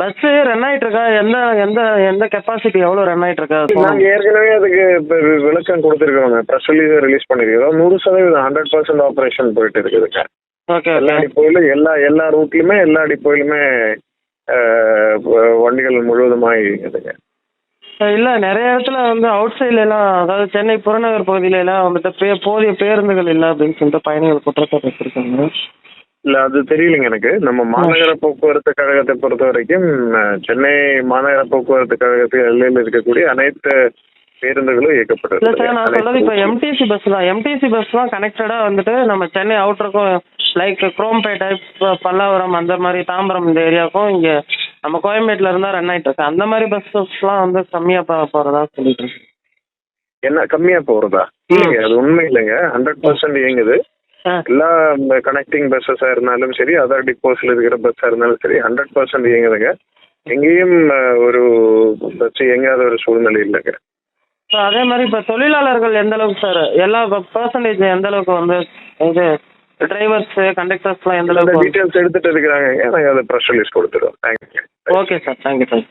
Bus run ஆயிட்டு இருக்கா எந்த எந்த எந்த கெப்பாசிட்டி எவ்வளோ ரன் ஆயிட்டு இருக்கா நாங்க ஏற்கனவே அதுக்கு விளக்கம் கொடுத்துருக்கோங்க. ப்ரெஸ் ரிலீஸ் ரிலீஸ் பண்ணிருக்கோம். நூறு சதவீதம் ஹண்ட்ரட் பர்சன்ட் ஆப்ரேஷன் போயிட்டு இருக்குதுங்க ஓகே எல்லா ஓகே டிப்போயிலும் எல்லா எல்லா ரூட்லயுமே எல்லா டிப்போயிலுமே வண்டிகள் முழுவதுமாய் இருக்குதுங்க இல்லை நிறைய இடத்துல வந்து அவுட் சைட்ல எல்லாம் அதாவது சென்னை புறநகர் பகுதியில எல்லாம் வந்துட்டு போதிய பேருந்துகள் இல்லை அப்படின்னு சொல்லிட்டு பயணிகள் குற்றச்சாட்டு வச்சிருக்காங்க. இல்ல அது தெரியலைங்க எனக்கு. நம்ம மாநகர போக்குவரத்து கழகத்தை பொறுத்த வரைக்கும் சென்னை மாநகர போக்குவரத்து கழகத்து எல்லையில் இருக்கக்கூடிய அனைத்து பேருந்துகளும் இல்லை சார் நான் சொல்றது இப்போ எம்டிசி பஸ் தான். எம்டிசி பஸ் தான் கனெக்டடாக வந்துட்டு நம்ம சென்னை அவுட்டருக்கும் லைக் குரோம்பேட்டை பல்லாவரம் அந்த மாதிரி தாம்பரம் இந்த ஏரியாவுக்கும் இங்கே நம்ம கோயம்பேட்டில் இருந்தால் ரன் ஆயிட்டு இருக்கு. அந்த மாதிரி பஸ்ஸஸ்லாம் வந்து கம்மியாக போ போகிறதா சொல்லிட்டு என்ன கம்மியா போறதா? இல்லைங்க அது உண்மை இல்லைங்க. ஹண்ட்ரட் பர்சன்ட் இயங்குது. எல்லா கனெக்டிங் பஸ்ஸஸா இருந்தாலும் சரி அதர் டிப்போஸ்ல இருக்கிற பஸ்ஸா இருந்தாலும் சரி ஹண்ட்ரட் பர்சன்ட் இயங்குதுங்க. எங்கேயும் ஒரு பஸ் இயங்காத ஒரு சூழ்நிலை இல்லைங்க. அதே மாதிரி இப்போ தொழிலாளர்கள் எந்த அளவுக்கு சார் எல்லா பர்சன்டேஜ் எந்த அளவுக்கு வந்து இது டிரைவர்ஸ் கண்டக்டர்ஸ்லாம் எந்த அளவுக்கு டீட்டெயில்ஸ் எடுத்துட்டு இருக்கிறாங்க நாங்கள் அதை ப்ரெஸ் ரிலீஸ் கொடுத்துருவோம் thank you okay sir thank you sir